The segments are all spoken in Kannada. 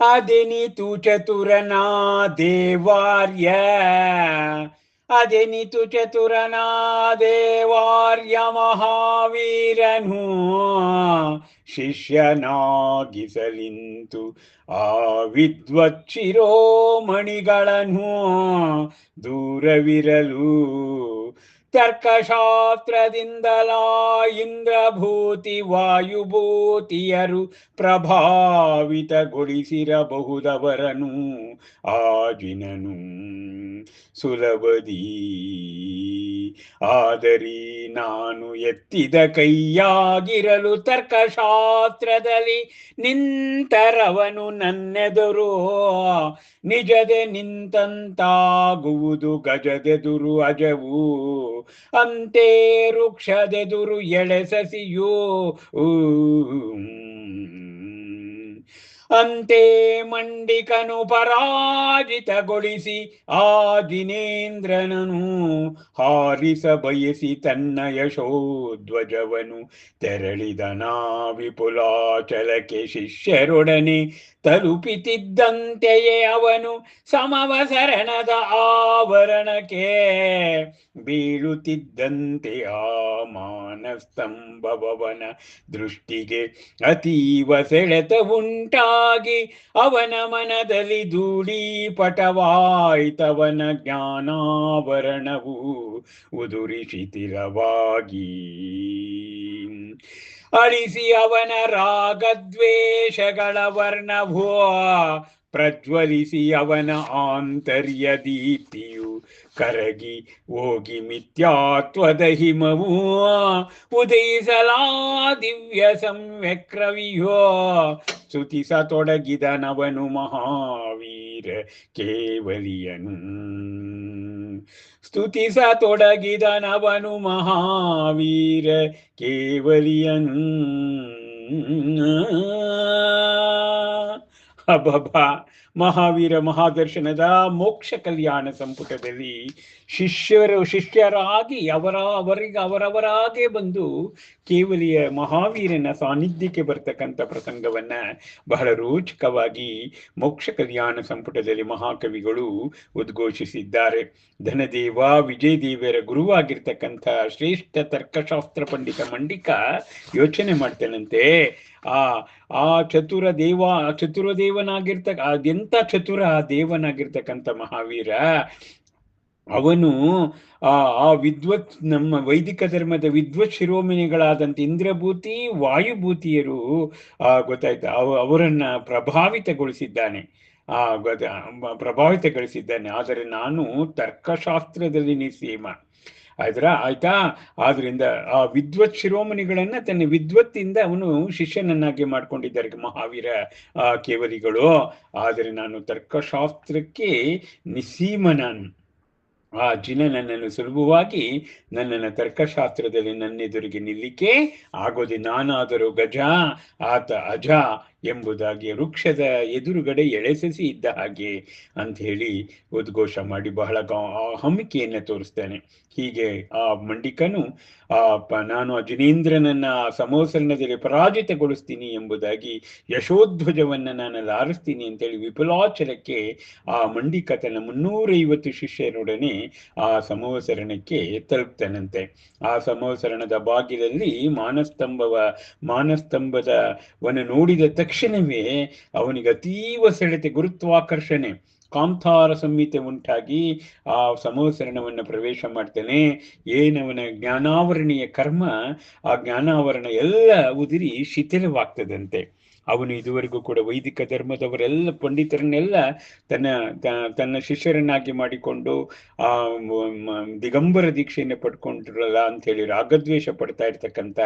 ಅದೆನಿತು ಚತುರನಾ ದೇವಾರ್ಯ. ಅದೆನಿತು ಚತುರನಾ ದೇವಾರ್ಯ ಮಹಾವೀರನು. ಶಿಷ್ಯನಾಗಿಸಲಿಂತು ಆ ವಿದ್ವತ್ ಶಿರೋಮಣಿಗಳನ್ನು ದೂರವಿರಲು ತರ್ಕಶಾಸ್ತ್ರದಿಂದಲ ಇಂದ್ರಭೂತಿ ವಾಯುಭೂತಿಯರು ಪ್ರಭಾವಿತಗೊಳಿಸಿರಬಹುದವರನು ಆಜಿನನು. ಸುಲಭದಿ ಆದರಿ ನಾನು ಎತ್ತಿದ ಕೈಯಾಗಿರಲು ತರ್ಕಶಾಸ್ತ್ರದಲ್ಲಿ ನಿಂತರವನು ನನ್ನೆದುರು. ನಿಜದೆ ನಿಂತಂತಾಗುವುದು ಗಜದೆದುರು ಅಜವು. ಅಂತೆ ವೃಕ್ಷದೆದುರು ಎಳೆಸಸಿಯೋ. ಅಂತೆ ಮಂಡಿಕನು ಪರಾಜಿತಗೊಳಿಸಿ ಆ ದಿನೇಂದ್ರನನು ಹಾರಿಸ ಬಯಸಿ ತನ್ನ ಯಶೋಧ್ವಜವನು ತೆರಳಿದನಾ ವಿಪುಲಾಚಲಕ್ಕೆ ಶಿಷ್ಯರೊಡನೆ ತಲುಪಿತಿದ್ದಂತೆಯೇ ಅವನು ಸಮವಸರಣದ ಆವರಣಕ್ಕೆ ಬೀಳುತ್ತಿದ್ದಂತೆ ಆ ಮಾನಸ್ತಂಭವನ ದೃಷ್ಟಿಗೆ ಅತೀವ ಸೆಳೆತ ಉಂಟಾಗಿ ಅವನ ಮನದಲ್ಲಿ ಧೂಳೀಪಟವಾಯ್ತವನ ಜ್ಞಾನಾಭರಣವು ಉದುರಿ ಶಿಥಿಲವಾಗಿ ಅಳಿಸಿ ಅವನ ರಾಗದ್ವೇಷಗಳ ವರ್ಣಭೋ ಪ್ರಜ್ವಲಿಸಿ ಅವನ ಆಂತರ್ಯ ದೀಪ್ತಿಯು ಕರಗಿ ಹೋಗಿ ಮಿಥ್ಯಾತ್ವದ ಹಿಮವು ದಿವ್ಯ ತೊಡಗಿದ ನವನು ಮಹಾವೀರ ಕೇವಲಿಯನು. ಸ್ತುತಿಸತೊಡಗಿದನವನು ಮಹಾವೀರ ಕೇವಲಿಯನು. ಅಬ್ಬಬ್ಬ ಮಹಾವೀರ ಮಹಾದರ್ಶನದ ಮೋಕ್ಷ ಕಲ್ಯಾಣ ಸಂಪುಟದಲ್ಲಿ ಶಿಷ್ಯರು, ಶಿಷ್ಯರಾಗಿ ಅವರ ಅವರಿಗೆ ಅವರವರಾಗೆ ಬಂದು ಕೇವಲಿಯ ಮಹಾವೀರನ ಸಾನ್ನಿಧ್ಯಕ್ಕೆ ಬರ್ತಕ್ಕಂಥ ಪ್ರಸಂಗವನ್ನ ಬಹಳ ರೋಚಕವಾಗಿ ಮೋಕ್ಷ ಕಲ್ಯಾಣ ಸಂಪುಟದಲ್ಲಿ ಮಹಾಕವಿಗಳು ಉದ್ಘೋಷಿಸಿದ್ದಾರೆ. ಧನದೇವ ವಿಜಯದೇವರ ಗುರುವಾಗಿರ್ತಕ್ಕಂಥ ಶ್ರೇಷ್ಠ ತರ್ಕಶಾಸ್ತ್ರ ಪಂಡಿತ ಮಂಡಿಕ ಯೋಚನೆ ಮಾಡ್ತಾನಂತೆ. ಆ ಆ ಚತುರ ದೇವ, ಚತುರ ದೇವನಾಗಿರ್ತಕ್ಕ ಅದೆಂತ ಚತುರ ದೇವನಾಗಿರ್ತಕ್ಕಂಥ ಮಹಾವೀರ? ಅವನು, ಆ ಆ ವಿದ್ವತ್, ನಮ್ಮ ವೈದಿಕ ಧರ್ಮದ ವಿದ್ವತ್ ಶಿರೋಮಣಿಗಳಾದಂತ ಇಂದ್ರಭೂತಿ, ವಾಯುಭೂತಿಯರು, ಆ, ಗೊತ್ತಾಯ್ತು, ಅವ, ಅವರನ್ನ ಪ್ರಭಾವಿತಗೊಳಿಸಿದ್ದಾನೆ. ಆ ಪ್ರಭಾವಿತಗೊಳಿಸಿದ್ದಾನೆ. ಆದರೆ ನಾನು ತರ್ಕಶಾಸ್ತ್ರದಲ್ಲಿ ನಿಸೀಮ ಆಯ್ತಾ ಆಯ್ತಾ? ಆದ್ರಿಂದ ಆ ವಿದ್ವತ್ ಶಿರೋಮಣಿಗಳನ್ನ ತನ್ನ ವಿದ್ವತ್ತಿಂದ ಅವನು ಶಿಷ್ಯನನ್ನಾಗಿ ಮಾಡ್ಕೊಂಡಿದ್ದಾರೆ ಮಹಾವೀರ, ಆ ಕೇವಲಿಗಳು. ಆದರೆ ನಾನು ತರ್ಕಶಾಸ್ತ್ರಕ್ಕೆ ನಿಸೀಮ ನಾನು ಆ ಜಿನ ನನ್ನನ್ನು ಸುಲಭವಾಗಿ ನನ್ನನ್ನು ತರ್ಕಶಾಸ್ತ್ರದಲ್ಲಿ ನನ್ನೆದುರಿಗೆ ನಿಲ್ಲಿಕೆ ಆಗೋದೆ ನಾನಾದರೂ ಗಜ. ಆತ ಅಜ. ಎಂಬುದಾಗಿ ವೃಕ್ಷದ ಎದುರುಗಡೆ ಎಳೆಸಸಿ ಇದ್ದ ಹಾಗೆ ಅಂತ ಹೇಳಿ ಉದ್ಘೋಷ ಮಾಡಿ ಬಹಳ ಹಮ್ಮಿಕೆಯನ್ನು ತೋರಿಸ್ತಾನೆ. ಹೀಗೆ ಆ ಮಂಡಿಕನು, ಆ ನಾನು ಅಜಿನೇಂದ್ರನನ್ನ ಸಮೋಸರಣದಲ್ಲಿ ಪರಾಜಿತಗೊಳಿಸ್ತೀನಿ ಎಂಬುದಾಗಿ ಯಶೋಧ್ವಜವನ್ನ ನಾನು ಲಾರಿಸ್ತೀನಿ ಅಂತೇಳಿ ವಿಪುಲಾಚಲಕ್ಕೆ ಆ ಮಂಡಿಕ ತನ್ನ ಮುನ್ನೂರೈವತ್ತು ಶಿಷ್ಯರೊಡನೆ ಆ ಸಮೋಸರಣಕ್ಕೆ ತಲುಪ್ತಾನಂತೆ. ಆ ಸಮೋಸರಣದ ಬಾಗಿಲಲ್ಲಿ ಮಾನಸ್ತಂಭವ ಮಾನಸ್ತಂಭದ ವನ ನೋಡಿದ ತಕ್ಷಣವೇ ಅವನಿಗೆ ಅತೀವ ಸೆಳೆತೆ, ಗುರುತ್ವಾಕರ್ಷಣೆ, ಕಾಂತಾರ ಸಂಹಿತೆ ಉಂಟಾಗಿ ಆ ಸಮೋಸರಣವನ್ನು ಪ್ರವೇಶ ಮಾಡ್ತಾನೆ. ಏನವನ ಜ್ಞಾನಾವರಣೀಯ ಕರ್ಮ, ಆ ಜ್ಞಾನಾವರಣ ಎಲ್ಲ ಉದಿರಿ ಶಿಥಿಲವಾಗ್ತದಂತೆ. ಅವನು ಇದುವರೆಗೂ ಕೂಡ ವೈದಿಕ ಧರ್ಮದವರೆಲ್ಲ ಪಂಡಿತರನ್ನೆಲ್ಲ ತನ್ನ ತನ್ನ ಶಿಷ್ಯರನ್ನಾಗಿ ಮಾಡಿಕೊಂಡು ಆ ದಿಗಂಬರ ದೀಕ್ಷೆಯನ್ನು ಪಡ್ಕೊಂಡಿರಲ್ಲ ಅಂತ ಹೇಳಿ ರಾಗದ್ವೇಷ ಪಡ್ತಾ ಇರ್ತಕ್ಕಂಥ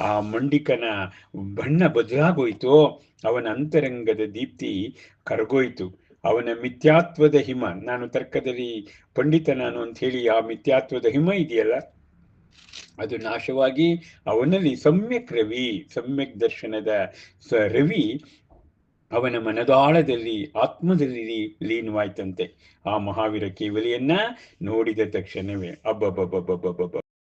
ಆ ಮಂಡಿಕನ ಬಣ್ಣ ಬದಲಾಗೋಯ್ತು. ಅವನ ಅಂತರಂಗದ ದೀಪ್ತಿ ಕರಗೋಯ್ತು. ಅವನ ಮಿಥ್ಯಾತ್ವದ ಹಿಮ, ನಾನು ತರ್ಕದಲ್ಲಿ ಪಂಡಿತ ನಾನು ಅಂತ ಹೇಳಿ ಆ ಮಿಥ್ಯಾತ್ವದ ಹಿಮ ಇದೆಯಲ್ಲ? ಅದು ನಾಶವಾಗಿ ಅವನಲ್ಲಿ ಸಮ್ಯಕ್ ರವಿ, ಸಮ್ಯಕ್ ದರ್ಶನದ ಸ ರವಿ ಅವನ ಮನದಾಳದಲ್ಲಿ ಆತ್ಮದಲ್ಲಿ ಲೀನವಾಯ್ತಂತೆ. ಆ ಮಹಾವೀರ ಕೇವಲಿಯನ್ನ ನೋಡಿದ ತಕ್ಷಣವೇ ಅಬ್ಬಬ್ಬಬ್ಬಬ್ಬಬ್ಬಬ್ಬ.